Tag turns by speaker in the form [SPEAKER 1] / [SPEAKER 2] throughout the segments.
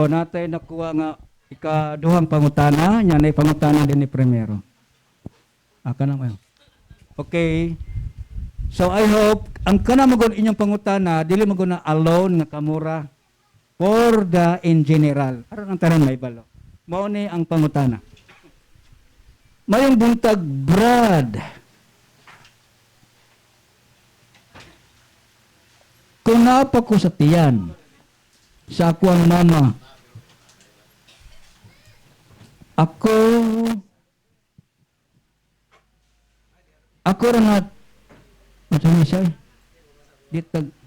[SPEAKER 1] O natay nakuha nga ikaduhang pangutana, nya na pangutana din ni primero. Aka na mayo. Okay. So I hope ang kana mo gun inyong pangutana dili mo na alone nga kamura for the in general. Aron ang tanan may balo. Mao ni ang pangutana. Mayong buntag Brad. Kung napa ko sa tiyan, sa ako ang mama, ako, ako rin at, ano siya? Dito,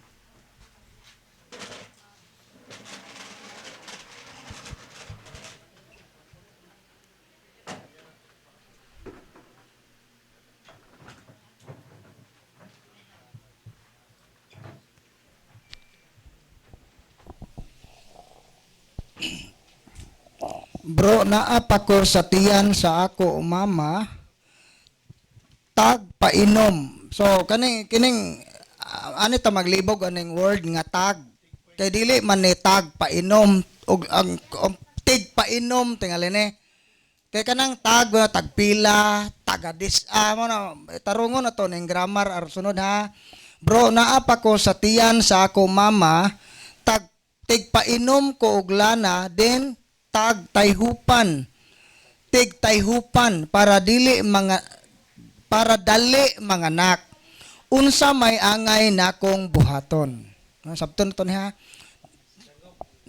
[SPEAKER 2] Bro, naa pa ko sa tiyan sa ako mama tag painom. So kani kining uh, ani ta maglibog aning word nga tag. Kay dili man ni tag painom og ang ang tig painom tingali ni. Kay kanang tag uh, tagpila, tagadis ah mo na tarungon na to ning grammar ar sunod ha. Bro, naa pa ko sa tiyan sa ako mama tag tig painom ko og lana then tag tayhupan. Tig tayhupan para dili mga para dali mga anak. Unsa may angay nakong buhaton? Sabton to niya.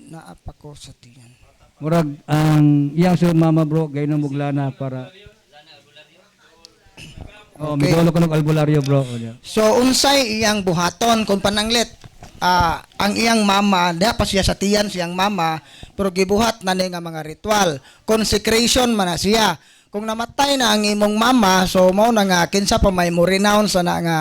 [SPEAKER 2] Naapa ko sa tiyan.
[SPEAKER 1] Murag ang iyang si mama bro, gayno muglana para Oh,
[SPEAKER 2] Okay.
[SPEAKER 1] okay. ko ng albularyo bro.
[SPEAKER 2] So unsay iyang buhaton kung pananglit ah, ang iyang mama diha pa siya sa tiyan siyang mama pero gibuhat na nga mga ritual consecration man na siya kung namatay na ang imong mama so mao na nga kinsa pa may mo renounce na nga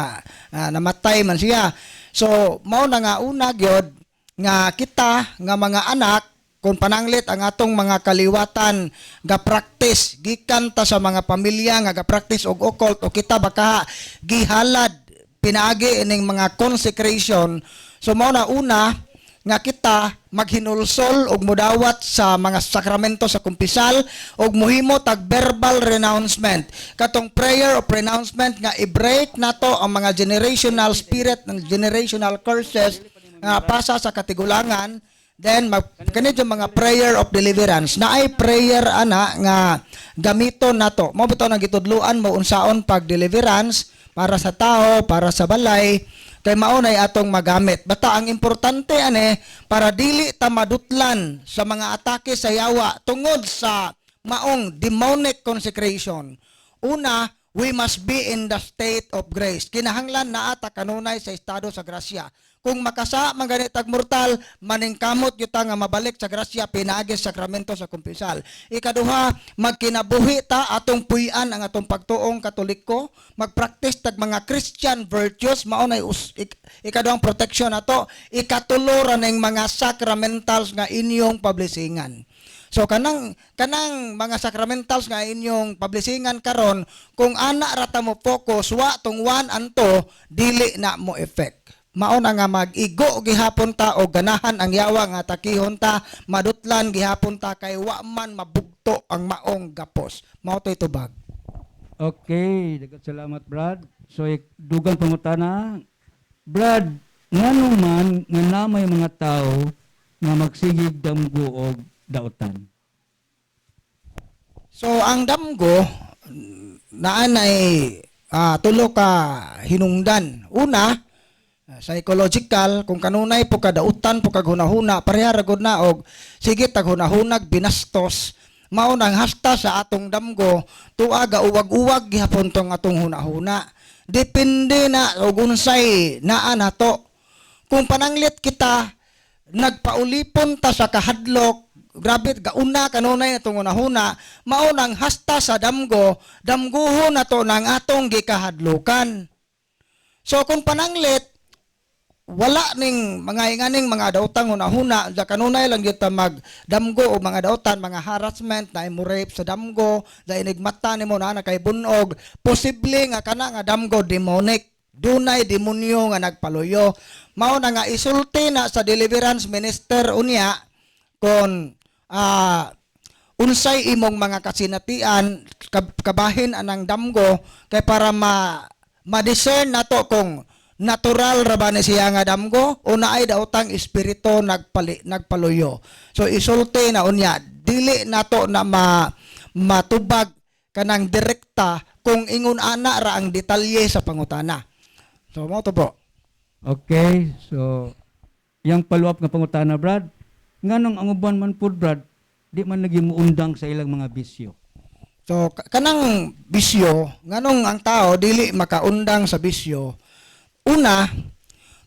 [SPEAKER 2] ah, namatay man siya so mao na nga una gyud nga kita nga mga anak kung pananglit ang atong mga kaliwatan ga practice gikan ta sa mga pamilya nga ga practice og occult o kita baka gihalad pinaagi ining mga consecration. So mao na una nga kita maghinulsol og mudawat sa mga sakramento sa kumpisal og muhimo tag verbal renouncement. Katong prayer of renouncement nga i-break nato ang mga generational spirit ng generational curses nga pasa sa katigulangan Then mag kanid yung mga prayer of deliverance na ay prayer ana nga gamiton nato. Mo bitaw nang gitudluan mo unsaon pag deliverance para sa tao, para sa balay kay mao nay atong magamit. Basta ang importante ane para dili ta madutlan sa mga atake sa yawa tungod sa maong demonic consecration. Una, we must be in the state of grace. Kinahanglan na ata kanunay sa estado sa grasya. Kung makasa man ganit tag mortal, maningkamot yuta nga mabalik sa grasya pinaagi sa sakramento sa kumpisal. Ikaduha, magkinabuhi ta atong puy-an ang atong pagtuong katoliko, magpractice tag mga Christian virtues, mao ik- ikaduhang protection nato, ikatulo ra ning mga sacramentals nga inyong publisingan. So kanang kanang mga sacramentals nga inyong publisingan karon kung ana ra ta mo focus wa tong one anto dili na mo effect. Mao na nga mag-igo gihapon ta o ganahan ang yawa nga takihon ta madutlan gihapon ta kay wa man mabugto ang maong gapos. Mao to'y tubag.
[SPEAKER 1] Okay, dagat salamat Brad. So dugang pangutana, Brad, ngano man nga namay mga tao nga magsigig damgo og dautan.
[SPEAKER 2] So ang damgo naanay ah, tulo ka hinungdan. Una, psychological kung kanunay po kadautan po kag hunahuna pareha ra gud na og sige tag hunahunag binastos. Mao nang hasta sa atong damgo tuaga uwag-uwag gihapon tong atong hunahuna. Depende na og unsay naa nato kung pananglit kita nagpaulipon ta sa kahadlok grabe gauna kanunay natong unahuna mao nang hasta sa damgo damguho na to ng atong gikahadlukan so kung pananglit wala ning mga inganing mga dautang hunahuna sa kanunay lang gyud ta magdamgo o mga dautan mga harassment na imo rape sa damgo. Da inigmata nimo na kay bunog. Posible nga kana nga damgo demonic. Dunay demonyo nga nagpaluyo mao na nga isulti na sa deliverance minister unya kon ah unsay imong mga kasinatian kab- kabahin anang damgo kay para ma ma-discern nato kung natural ra ba ni siya nga damgo o naay daotang espiritu nagpali nagpaluyo so isulti na unya dili nato na ma matubag kanang direkta kung ingon ana ra ang detalye sa pangutana so mo to po
[SPEAKER 1] Okay, so yang follow-up nga pangutana, Brad. Nganong ang uban man pud, Brad, di man lagi muundang sa ilang mga bisyo.
[SPEAKER 2] So ka- kanang bisyo nganong ang tao dili makaundang sa bisyo. Una,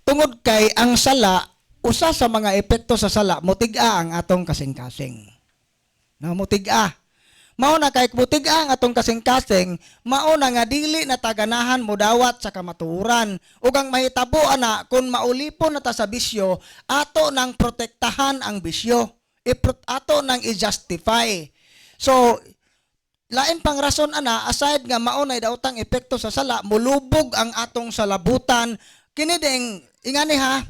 [SPEAKER 2] tungod kay ang sala usa sa mga epekto sa sala mutiga ang atong kasing-kasing. Na mutiga. Mao na kay mutiga ang atong kasing-kasing, mao na nga dili na taganahan mo dawat sa kamatuoran. Ug ang mahitabo ana kun maulipon na ta sa bisyo, ato nang protektahan ang bisyo. Ipro- ato nang i-justify. So, lain pang rason ana aside nga maunay daotang epekto sa sala mulubog ang atong salabutan. Kini ding ingani ha?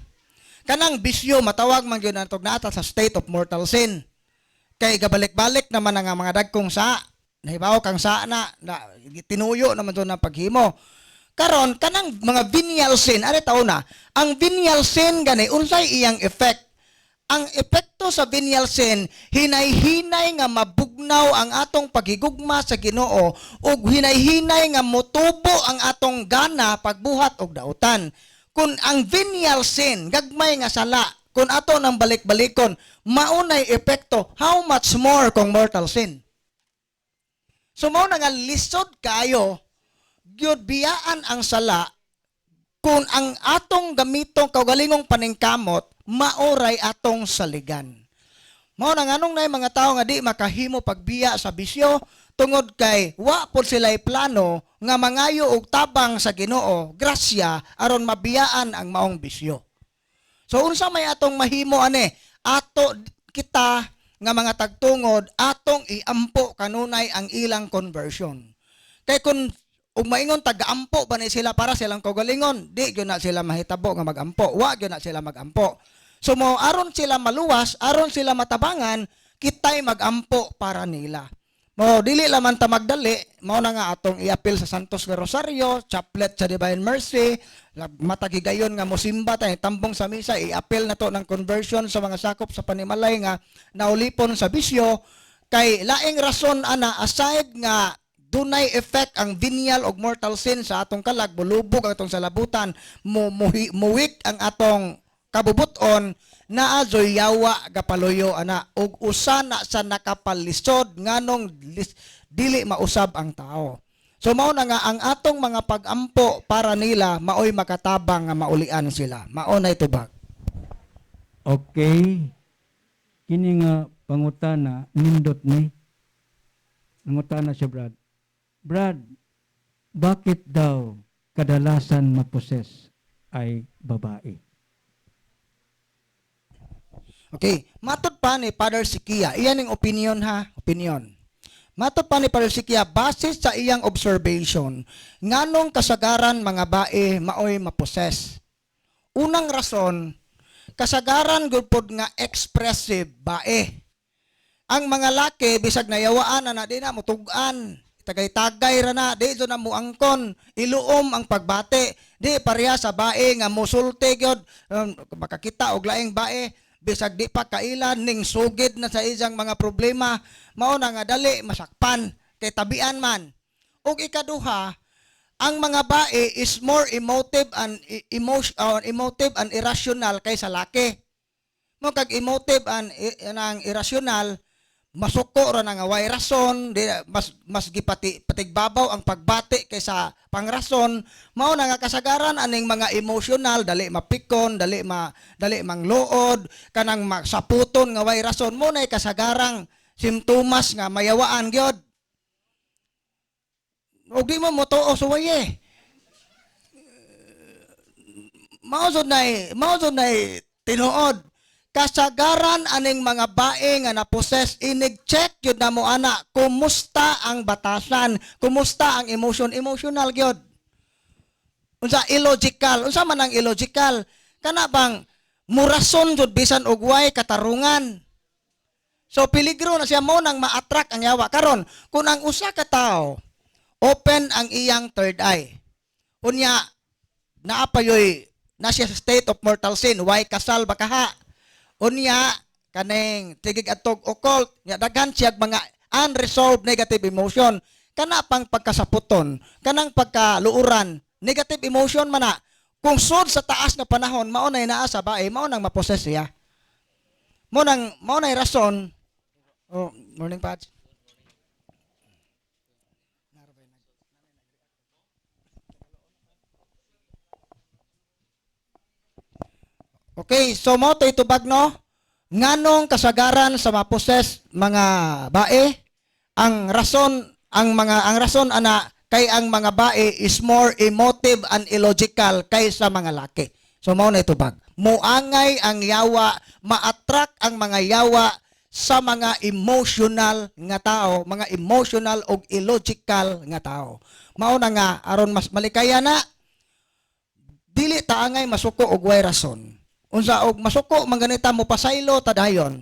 [SPEAKER 2] Kanang bisyo matawag man gyud natog nata sa state of mortal sin. Kay gabalik-balik naman ang mga dagkong sa nahibaw kang sa na, na tinuyo naman doon ang paghimo. Karon kanang mga venial sin ari tao na ang venial sin gani unsay iyang effect? Ang epekto sa venial sin hinay-hinay nga mabugnaw ang atong paghigugma sa Ginoo ug hinay-hinay nga motubo ang atong gana pagbuhat og dautan. Kun ang venial sin gagmay nga sala. Kun ato nang balik-balikon maunay epekto how much more kung mortal sin? So mao nga lisod kayo gyud biyaan ang sala. Kung ang atong gamitong kaugalingong paningkamot maoray atong saligan. Mao na nganong nay mga tao nga di makahimo pagbiya sa bisyo tungod kay wa pod sila'y plano nga mangayo og tabang sa Ginoo grasya aron mabiyaan ang maong bisyo. So unsa may atong mahimo ani? Ato kita nga mga tagtungod atong iampo kanunay ang ilang conversion. Kay kun ug maingon taga-ampo ba ni sila para silang kaugalingon, di gyud na sila mahitabo nga magampo. Wa gyud na sila magampo. So mo aron sila maluwas, aron sila matabangan, kitay magampo para nila. Mo dili laman ta magdali, mao na nga atong iapil sa Santos Rosario, chaplet sa Divine Mercy, matagigayon nga mosimba tay tambong sa misa, iapil na to ng conversion sa mga sakop sa panimalay nga naulipon sa bisyo kay laing rason ana aside nga dunay effect ang venial og mortal sin sa atong kalag bulubog ang atong salabutan muwik ang atong kabubuton na azoy yawa gapaluyo ana ug usa na sa nakapalisod nganong dili mausab ang tao so mao na nga ang atong mga pagampo para nila maoy makatabang nga maulian sila mao na itubag
[SPEAKER 1] Okay. Kini nga pangutana nindot ni. Nangutana siya, Brad. Brad, bakit daw kadalasan maposes ay babae?
[SPEAKER 2] Okay, matod pa ni Father Sikia. Iyan ang opinion ha, opinion. Matod pa ni Father Sikia, base sa iyang observation, nganong kasagaran mga bae maoy maposes. Unang rason, kasagaran gud pod nga expressive bae. Ang mga laki bisag nayawaan na na di na mutugan. Tagay-tagay ra na, di na mo angkon, iluom ang pagbate. Di pareha sa bae nga musulti gyud um, makakita og laing bae bisag di pa kailan ning sugid na sa isang mga problema mao na nga dali masakpan kay tabian man. Ug ikaduha ang mga bae is more emotive and i- emotion uh, emotive and irrational kaysa laki. Mo kag emotive and i- nang irrational masuko ra na nga way rason? Di, mas mas gipati patigbabaw ang pagbati kaysa pangrason. Mao na nga kasagaran aning mga emotional dali mapikon dali ma dali mangluod kanang masaputon nga way rason. Mo na kasagarang simptomas nga mayawaan gyud. Ug di mo motuo suwaye mao jud nay mao jud nay tinuod kasagaran aning mga bae nga naposes inig-check yun na mo ana. Kumusta ang batasan? Kumusta ang emotion? Emotional gyud. Unsa illogical. Unsa man ang illogical? Kana bang murason jud bisan og way katarungan? So peligro na siya mo nang ma-attract ang yawa. Karon kung ang usa ka tao open ang iyang third eye. Unya naapayoy na siya state of mortal sin. Why kasal ba kaha unya kaning tigig atog occult nya daghan siya mga unresolved negative emotion. Kana pang pagkasaputon kanang pagkaluuran negative emotion man na kung sud sa taas nga panahon mao nay naa sa bae mao nang maposes siya. Mo nang mao nay rason. Oh morning patch Okay, so mo to itubag no. Nganong kasagaran sa maposes mga bae ang rason ang mga ang rason ana kay ang mga bae is more emotive and illogical kaysa mga laki. So mao na itubag. Muangay ang yawa, ma-attract ang mga yawa sa mga emotional nga tao, mga emotional og illogical nga tao. Mao na nga aron mas malikaya na dili ta angay masuko og way rason. Unsa og masuko man ganita mo pasaylo ta dayon.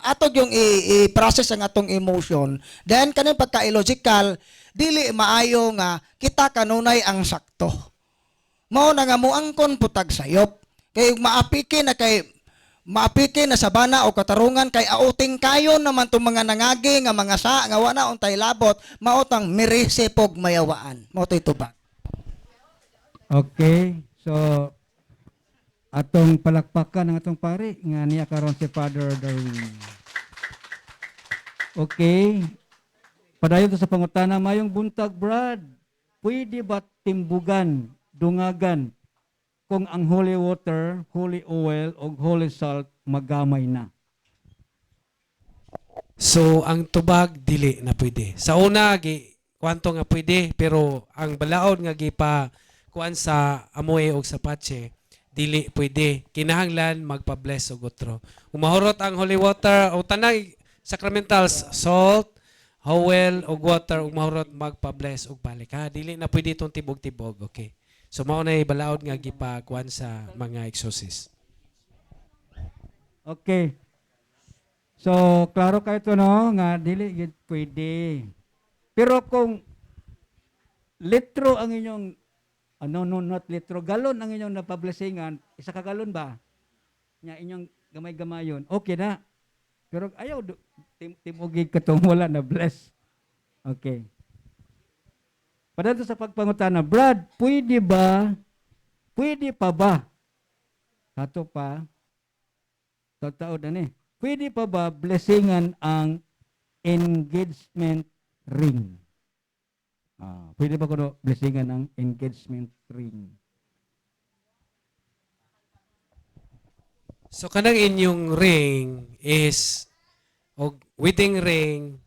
[SPEAKER 2] Atog yung i-process ang atong emotion. Then kanin pagka illogical, dili maayo nga kita kanunay ang sakto. Mao na nga muangkon putag sayop. Kay maapiki na kay maapiki na sa bana o katarungan kay auting kayo naman tong mga nangagi nga mga sa nga wala untay labot maotang mirisipog mayawaan. Mao to'y tubag.
[SPEAKER 1] Okay. So atong palakpakan ng atong pari nga niya karon si Father Darwin. Okay. Padayon to sa pangutana mayong buntag Brad. Pwede ba timbugan, dungagan kung ang holy water, holy oil o holy salt magamay na?
[SPEAKER 3] So ang tubag dili na pwede. Sa una gi kwanto nga pwede pero ang balaod nga gipa kuan sa amoy og sa patse dili pwede. Kinahanglan magpa-bless og otro. Umahurot ang holy water o tanang sacramentals salt, howel og water ug mahurot magpa-bless og balik ha. Dili na pwede itong tibog-tibog, okay. So mao na balaod nga gipa kuan sa mga exorcist.
[SPEAKER 1] Okay. So, klaro kayo to no, nga dili gid pwede. Pero kung litro ang inyong ano no not litro, galon ang inyong napablessingan, isa ka galon ba? Nya inyong gamay-gamayon. Okay na. Pero ayaw tim timugi katong wala na bless. Okay. Padato sa pagpangutana, Brad, pwede ba? Pwede pa ba? Kato pa, Tagtaod na ni. Pwede pa ba blessingan ang engagement ring? Ah, pwede ba ko blessingan ang engagement ring?
[SPEAKER 3] So kanang inyong ring is og wedding ring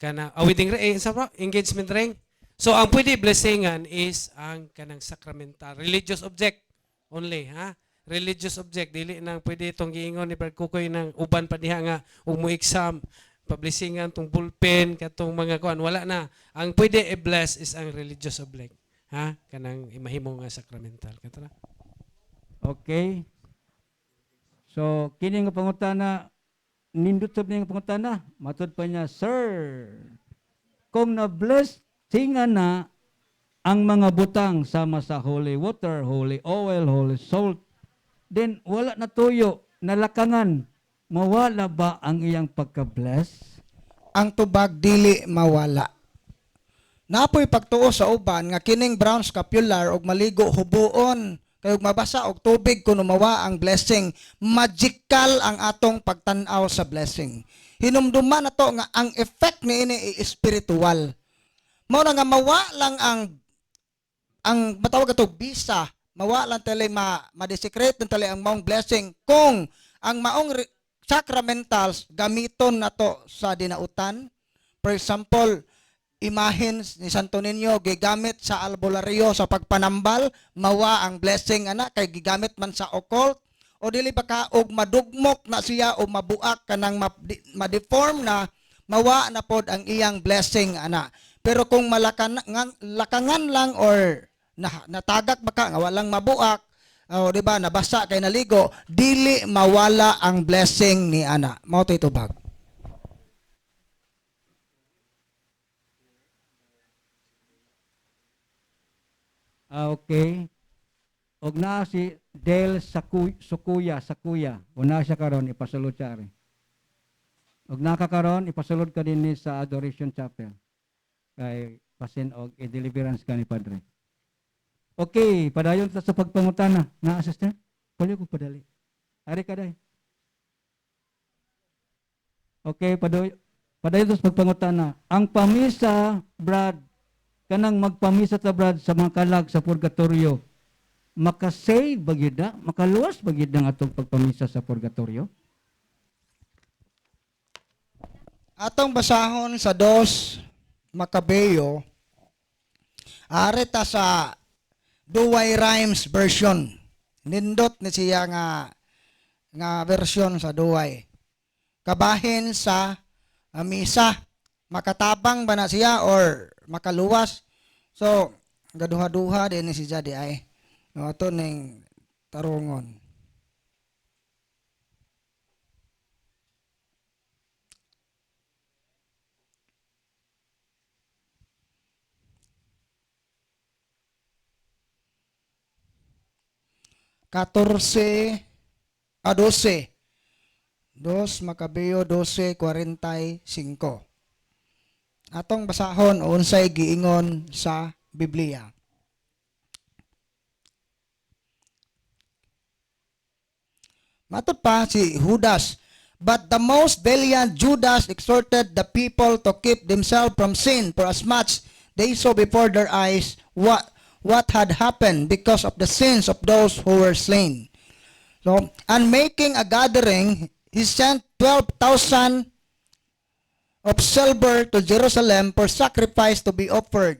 [SPEAKER 3] kana a wedding ring eh, sa engagement ring. So ang pwede blessingan is ang kanang sacramental religious object only ha. Religious object dili nang pwede itong giingon ni Brad Kukoy ng uban pa diha nga ug mo exam pablisingan tong bullpen katong mga kuan wala na. Ang pwede i-bless is ang religious object. Ha? Kanang imahimo nga sacramental. Katara.
[SPEAKER 1] Okay. So, kini nga pangutana, nindot sa nga pangutana, matod pa niya, Sir, kung na-bless tinga na ang mga butang sama sa holy water, holy oil, holy salt, then wala na tuyo, nalakangan, mawala ba ang iyang pagka-bless?
[SPEAKER 2] ang tubag dili mawala. Napoy pagtuo sa uban nga kining brown scapular og maligo hubuon kay ug mabasa og tubig kuno mawa ang blessing. Magical ang atong pagtan-aw sa blessing. Hinumduman na to nga ang effect niini i spiritual. Mao na nga mawa lang ang ang matawag ato bisa, mawa lang tali ma ma-desecrate ng tali ang maong blessing kung ang maong sacramentals gamiton na to sa dinautan. For example, imahin ni Santo Niño gigamit sa albularyo sa pagpanambal, mawa ang blessing ana kay gigamit man sa occult o dili ba ka og madugmok na siya o mabuak kanang ma-deform na mawa na pod ang iyang blessing ana. Pero kung malakan lakangan lang or na, natagak baka nga walang mabuak oh, di ba, nabasa kay naligo, dili mawala ang blessing ni ana. Mao to itubag.
[SPEAKER 1] Ah, okay. Og na si Del Saku- Sukuya, Sakuya. Una siya karon ipasulod siya rin. Og nakakaron ipasulod ka din sa Adoration Chapel. Kay pasin og i-deliverance ka ni Padre. Okay, padayon ta sa pagpangutana. Na assistant? Pwede ko padali. Ari ka day. Okay, padayon padayon sa pagpangutana. Ang pamisa, Brad, kanang magpamisa ta brad sa mga kalag sa purgatorio makasave bagid na makaluwas bagid ang atong pagpamisa sa purgatorio
[SPEAKER 2] Atong basahon sa dos Makabeyo, are ta sa Duway Rhymes version. Nindot ni siya nga nga version sa Duway. Kabahin sa ah, misa. Makatabang ba na siya or makaluwas? So, gaduha-duha din ni si Jadi ay. No, ato ning tarungon. Catorce a 12. Dos Macabeo 12:45. Atong basahon unsay giingon sa Biblia. Matod pa si Judas. But the most valiant Judas exhorted the people to keep themselves from sin for as much they saw before their eyes what what had happened because of the sins of those who were slain. So, and making a gathering, he sent 12,000 of silver to Jerusalem for sacrifice to be offered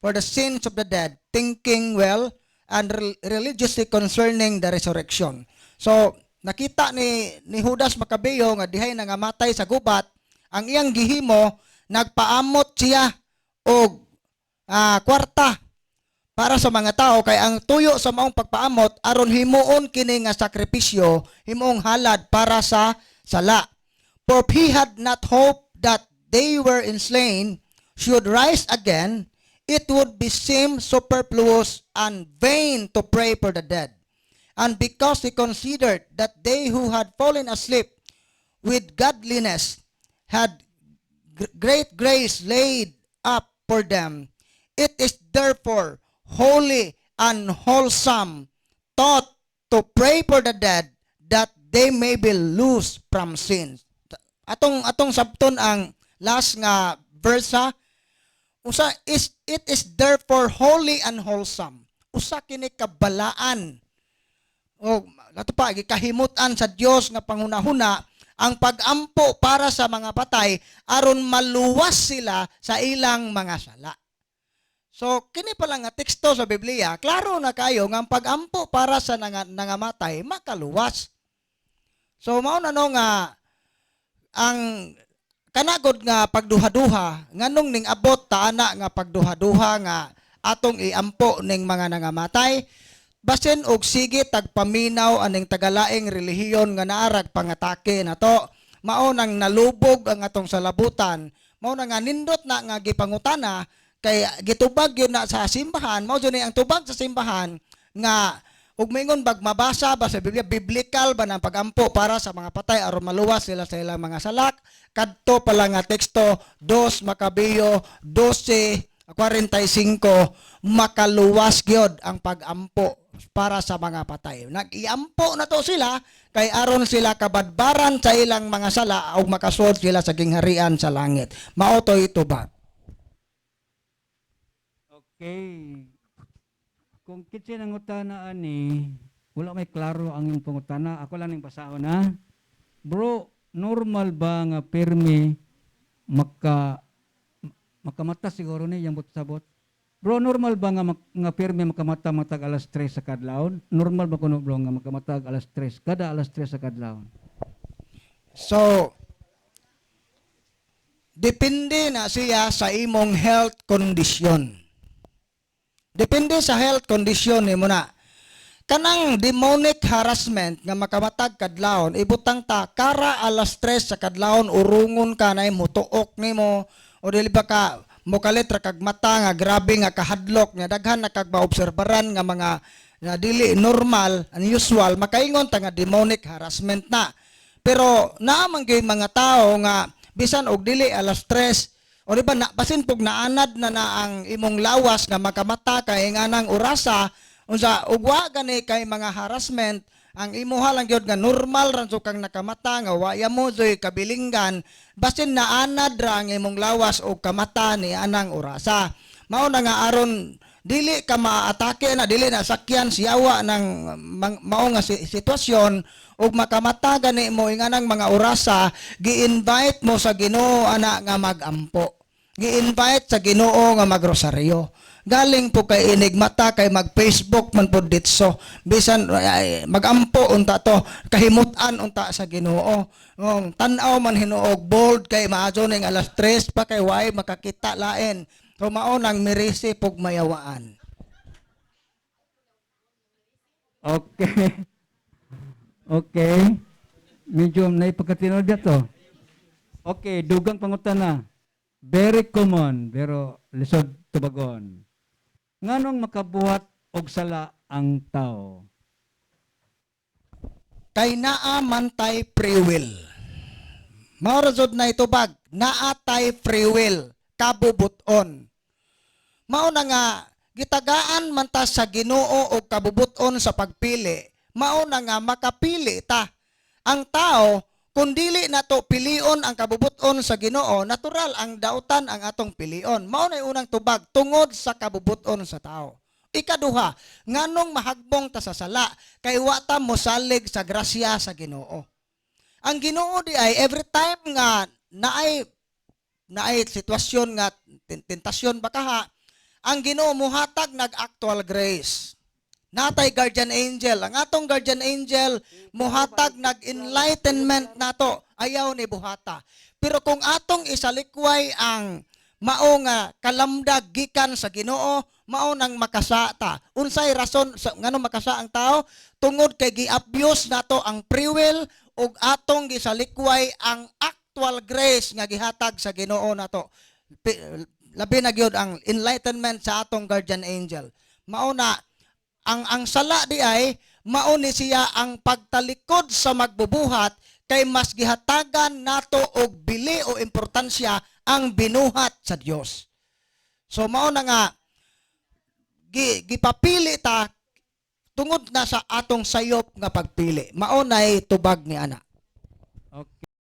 [SPEAKER 2] for the sins of the dead, thinking well and rel- religiously concerning the resurrection. So, nakita ni ni Judas Macabeo nga dihay nangamatay sa gubat, ang iyang gihimo nagpaamot siya og ah, kwarta para sa mga tao kay ang tuyo sa maong pagpaamot aron himuon kini nga sakripisyo himuong halad para sa sala. For he had not hoped that they were enslain should rise again, it would be seem superfluous and vain to pray for the dead. And because he considered that they who had fallen asleep with godliness had gr- great grace laid up for them, it is therefore holy and wholesome thought to pray for the dead that they may be loose from sins. Atong atong sabton ang last nga verse ha, usa is it is therefore holy and wholesome. Usa kini kabalaan o ato pa gikahimutan sa Dios nga panghunahuna ang pagampo para sa mga patay aron maluwas sila sa ilang mga sala. So kini pa lang nga teksto sa Biblia, klaro na kayo nga ang pagampo para sa nanga, nangamatay makaluwas. So mao na no nga ang kanagod nga pagduha-duha nganong ning abot ta ana nga pagduha-duha nga atong iampo ning mga nangamatay? Basin og sige tagpaminaw aning tagalaing relihiyon nga naarag pangatake nato mao nang nalubog ang atong salabutan. Mao na nga nindot na nga gipangutana kay gitubag yun na sa simbahan mao jud ni ang tubag sa simbahan nga ug mingon bag mabasa ba sa Biblia biblical ba ng pagampo para sa mga patay aron maluwas sila sa ilang mga salak kadto pala nga teksto 2 Makabeo 12 45 makaluwas gyud ang pagampo para sa mga patay. Nag-iampo na to sila kay aron sila kabadbaran sa ilang mga sala ug makasud sila sa gingharian sa langit. Mao to ito ba?
[SPEAKER 1] okay kung kitsin ang utana ani wala may klaro ang yung pangutana ako lang ning basahon na bro normal ba nga pirmi maka makamata siguro ni yung sabot Bro, normal ba nga, nga pirmi makamata matag alas 3 sa kadlawon? Normal ba kuno bro nga makamatag alas 3 kada alas 3 sa kadlawon?
[SPEAKER 2] So depende na siya sa imong health condition. Depende sa health condition nimo na. kanang demonic harassment nga makamatag kadlawon ibutang ta kara alas 3 sa kadlawon urungon ka na mutuok nimo o dili ba ka mokalit ra kag mata nga grabe nga kahadlok nga daghan na kag maobserbaran nga mga nga dili normal unusual makaingon ta nga demonic harassment na pero naamang gyud mga tao nga bisan og dili alas 3 o di na, basin pug naanad na na ang imong lawas nga makamata kay nga nang orasa. Unsa ugwa gani kay mga harassment ang imuha lang gyud nga normal so kang nakamata nga waya mo joy kabilinggan. Basin naanad ra ang imong lawas o kamata ni anang orasa. Mao na nga aron dili ka maatake na dili na sakyan siyawa ng mang- mao nga si- sitwasyon ug makamata gani mo inganang mga orasa gi-invite mo sa Ginoo ana nga magampo. Gi-invite sa Ginoo nga magrosaryo. Galing po kay enigmata kay mag Facebook man po ditso. Bisan ay, magampo unta to. Kahimutan unta sa Ginoo. Oh, tan-aw man hinuog bold kay maajo ning alas 3 pa kay way makakita lain. So mao nang mirisi pug mayawaan.
[SPEAKER 1] Okay. Okay. Medyo na ipagkatinod dito. Okay, dugang pangutana. Very common, pero lisod tubagon. Nganong makabuhat og sala ang tao?
[SPEAKER 2] kay naa man free will. Maurasod na itubag, naa tay free will, kabubuton. Mao na nga, gitagaan man ta sa ginoo o kabubuton sa pagpili, mao na nga makapili ta. Ang tao, kung dili na to pilion ang kabubuton sa ginoo, natural ang dautan ang atong pilion. Mao na unang tubag, tungod sa kabubuton sa tao. Ikaduha, nganong mahagbong ta sa sala, kay wata mo salig sa grasya sa Ginoo. Ang Ginoo di ay every time nga naay naay sitwasyon nga ten- tentasyon ba kaha, ang Ginoo muhatag nag actual grace. Natay guardian angel, ang atong guardian angel muhatag nag enlightenment nato, ayaw ni buhata. Pero kung atong isalikway ang mao nga kalamdag gikan sa Ginoo mao nang makasa ta unsay rason sa ngano makasa ang tao? Tungod kay gi-abuse nato ang free will ug atong gisalikway ang actual grace nga gihatag sa Ginoo nato. Labi na gyud ang enlightenment sa atong guardian angel. Mao na ang ang sala di ay mao ni siya ang pagtalikod sa magbubuhat kay mas gihatagan nato og bili o importansya ang binuhat sa Dios. So mao na nga gi, gipapili ta tungod na sa atong sayop nga pagpili. Mao nay tubag ni ana.